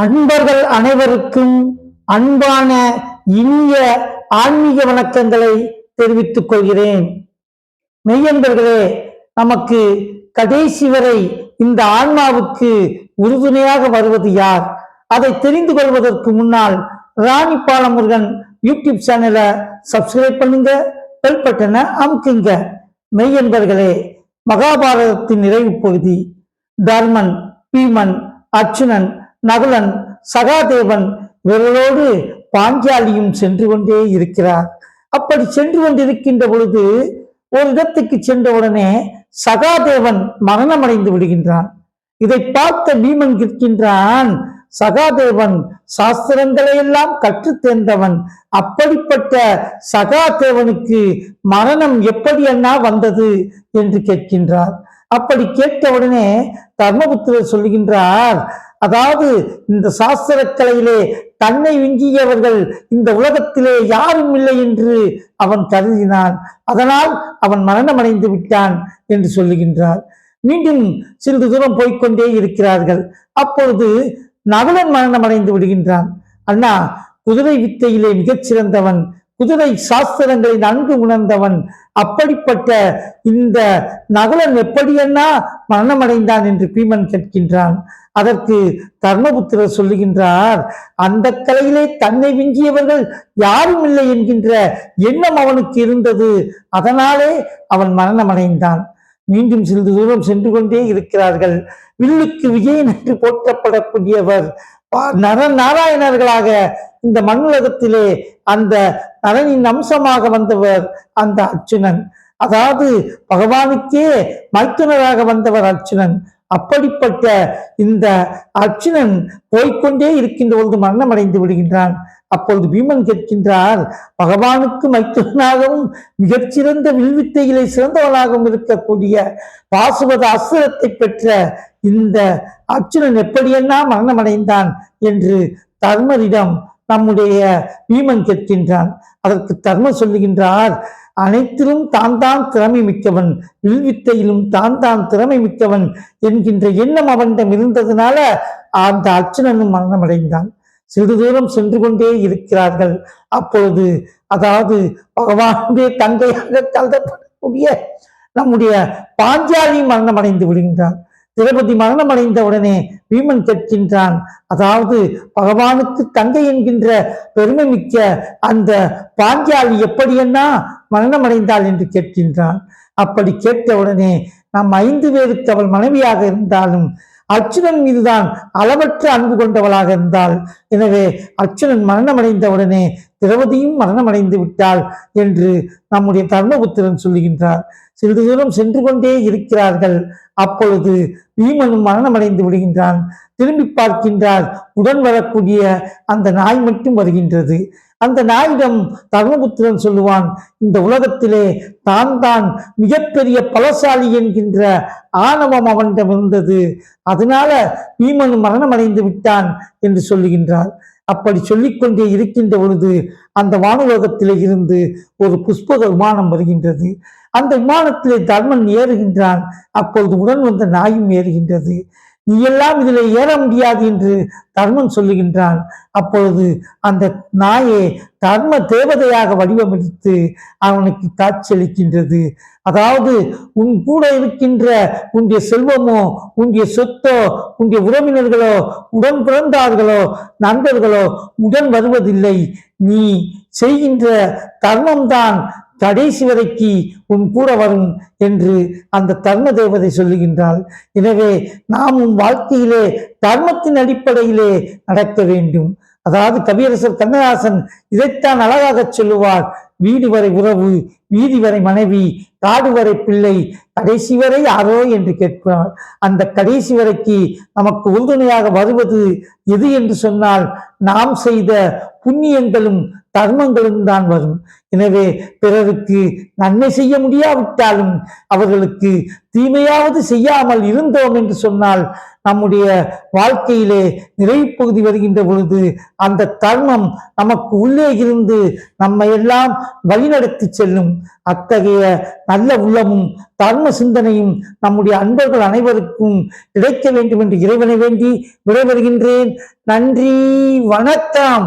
அன்பர்கள் அனைவருக்கும் அன்பான இனிய ஆன்மீக வணக்கங்களை தெரிவித்துக் கொள்கிறேன். மெய்யன்பர்களே நமக்கு கடைசி வரை இந்த ஆன்மாவுக்கு உறுதுணையாக வருவது யார்? அதை தெரிந்து கொள்வதற்கு முன்னால் ராணி பாலமுருகன் யூடியூப் சேனலை சப்ஸ்கிரைப் பண்ணுங்க பெல் பட்டனை அமுக்குங்க. மெய்யன்பர்களே மகாபாரதத்தின் நிறைவு பகுதி தர்மன் பீமன் அர்ச்சுனன் நகுலன் சகாதேவன் இவர்களோடு பாஞ்சாலியும் சென்று கொண்டே இருக்கிறார். அப்படி சென்று கொண்டிருக்கின்ற பொழுது ஒரு இடத்துக்கு சென்றவுடனே சகாதேவன் மரணமடைந்து விடுகின்றான். இதை பார்த்த பீமன் கேட்கின்றான் சகாதேவன் சாஸ்திரங்களை எல்லாம் தேர்ந்தவன். அப்படிப்பட்ட சகாதேவனுக்கு மரணம் எப்படி அண்ணா வந்தது? என்று கேட்கின்றார். அப்படி கேட்டவுடனே தர்மபுத்திரர் சொல்லுகின்றார் அதாவது இந்த சாஸ்திர கலையிலே தன்னை விஞ்சியவர்கள் இந்த உலகத்திலே யாரும் இல்லை என்று அவன் கருதினான். அதனால் அவன் மரணமடைந்து விட்டான் என்று சொல்லுகின்றார். மீண்டும் சிறிது தூரம் போய்கொண்டே இருக்கிறார்கள். அப்பொழுது நகுலன் மரணமடைந்து விடுகின்றான். அண்ணா குதிரை வித்தையிலே மிகச் சிறந்தவன் குதிரை சாஸ்திரங்களை நன்கு உணர்ந்தவன் அப்படிப்பட்ட இந்த நகலன் எப்படியென்னா மரணமடைந்தான் என்று பீமன் கேட்கின்றான். அதற்கு தர்மபுத்திரர் சொல்லுகின்றார் அந்த கலையிலே தன்னை விஞ்சியவர்கள் யாரும் இல்லை என்கின்ற எண்ணம் அவனுக்கு இருந்தது. அதனாலே அவன் மரணமடைந்தான். மீண்டும் சிறிது தூரம் சென்று கொண்டே இருக்கிறார்கள். வில்லுக்கு விஜயன் என்று போற்றப்படக்கூடியவர் நர நாராயணர்களாக இந்த மண்ணுலகத்திலே அந்த நரனின் அம்சமாக வந்தவர் அந்த அர்ச்சுனன் அதாவது பகவானுக்கே மைத்துனராக வந்தவர் அர்ச்சுனன் அப்படிப்பட்ட இந்த அர்ச்சுனன் போய்கொண்டே இருக்கின்ற பொழுது மரணமடைந்து விடுகின்றான். அப்பொழுது பீமன் கேட்கின்றார் பகவானுக்கு மைத்துனாகவும் மிகச்சிறந்த வில்வித்தையிலே சிறந்தவனாகவும் இருக்கக்கூடிய பாசுபத அஸ்திரத்தை பெற்ற இந்த அர்ச்சுனன் எப்படியெல்லாம் மரணமடைந்தான் என்று தர்மரிடம் நம்முடைய பீமன் கேட்கின்றான். அதற்கு தர்மர் சொல்லுகின்றார் அனைத்திலும் தான் தான் திறமை மிக்கவன் வில்வித்தையிலும் தான் தான் திறமை மிக்கவன் என்கின்ற எண்ணம் அவனிடம் இருந்ததுனால அந்த அர்ச்சுனனும் மரணமடைந்தான். சிறிது தூரம் சென்று கொண்டே இருக்கிறார்கள். அப்பொழுது அதாவது பகவானுடைய தங்கையாக கருதப்படக்கூடிய நம்முடைய பாஞ்சாலி மரணமடைந்து விடுகின்றான். திரௌபதி மரணமடைந்த உடனே வீமன் கேட்கின்றான் அதாவது பகவானுக்கு தங்கை என்கின்ற பெருமை மிக்க அந்த பாஞ்சாலி எப்படியென்னா மரணமடைந்தாள் என்று கேட்கின்றான். அப்படி கேட்ட உடனே நாம் ஐந்து பேருக்கு அவள் மனைவியாக இருந்தாலும் அர்ச்சுனன் மீதுதான் அளவற்ற அன்பு கொண்டவளாக இருந்தாள். எனவே அர்ச்சுனன் மரணமடைந்த உடனே திரௌபதியும் மரணமடைந்து விட்டாள் என்று நம்முடைய தர்மபுத்திரன் சொல்லுகின்றார். சிறிது தூரம் சென்று கொண்டே இருக்கிறார்கள். அப்பொழுது பீமனும் மரணமடைந்து விடுகின்றான். திரும்பி பார்க்கின்றார். உடன் வரக்கூடிய அந்த நாய் மட்டும் வருகின்றது. அந்த நாயிடம் தர்மபுத்திரன் சொல்லுவான் இந்த உலகத்திலே தான் தான் மிகப்பெரிய பலசாலி என்கின்ற ஆணவம் அவனிடம் இருந்தது. அதனால பீமன் மரணமடைந்து விட்டான் என்று சொல்லுகின்றார். அப்படி சொல்லிக்கொண்டே இருக்கின்ற பொழுது அந்த வானுலகத்திலே இருந்து ஒரு புஷ்பக விமானம் வருகின்றது. அந்த விமானத்திலே தர்மன் ஏறுகின்றான். அப்பொழுது உடன் வந்த நாயும் ஏறுகின்றது. நீ எல்லாம் இதில் ஏற முடியாது என்று தர்மன் சொல்லுகின்றான். அப்பொழுது அந்த நாயே தர்ம தேவதையாக வடிவமெடுத்து அவனுக்கு காட்சியளிக்கின்றது. அதாவது உன் கூட இருக்கின்ற உன்னுடைய செல்வமோ உன்னுடைய சொத்தோ உன்னுடைய உறவினர்களோ உடன் பிறந்தார்களோ நண்பர்களோ உடன் வருவதில்லை. நீ செய்கின்ற தர்மம்தான் கடைசி வரைக்கு உன் கூட வரும் என்று அந்த தர்ம தேவதை சொல்லுகின்றாள். எனவே நாம் உன் வாழ்க்கையிலே தர்மத்தின் அடிப்படையிலே நடக்க வேண்டும். அதாவது கவியரசர் கண்ணதாசன் இதைத்தான் அழகாக சொல்லுவார். வீடு வரை உறவு வீதி வரை மனைவி காடு வரை பிள்ளை கடைசி வரை யாரோ என்று கேட்கிறார். அந்த கடைசி வரைக்கு நமக்கு உறுதுணையாக வருவது எது என்று சொன்னால் நாம் செய்த புண்ணியங்களும் தர்மங்களும் தான் வரும். எனவே பிறருக்கு நன்மை செய்ய முடியாவிட்டாலும் அவர்களுக்கு தீமையாவது செய்யாமல் இருந்தோம் என்று சொன்னால் நம்முடைய வாழ்க்கையிலே நிறைவு பகுதி வருகின்ற பொழுது அந்த தர்மம் நமக்கு உள்ளே இருந்து நம்மை எல்லாம் வழிநடத்தி செல்லும். அத்தகைய நல்ல உள்ளமும் தர்ம சிந்தனையும் நம்முடைய அன்பர்கள் அனைவருக்கும் கிடைக்க வேண்டும் என்று இறைவனை வேண்டி விடைபெறுகின்றேன். நன்றி வணக்கம்.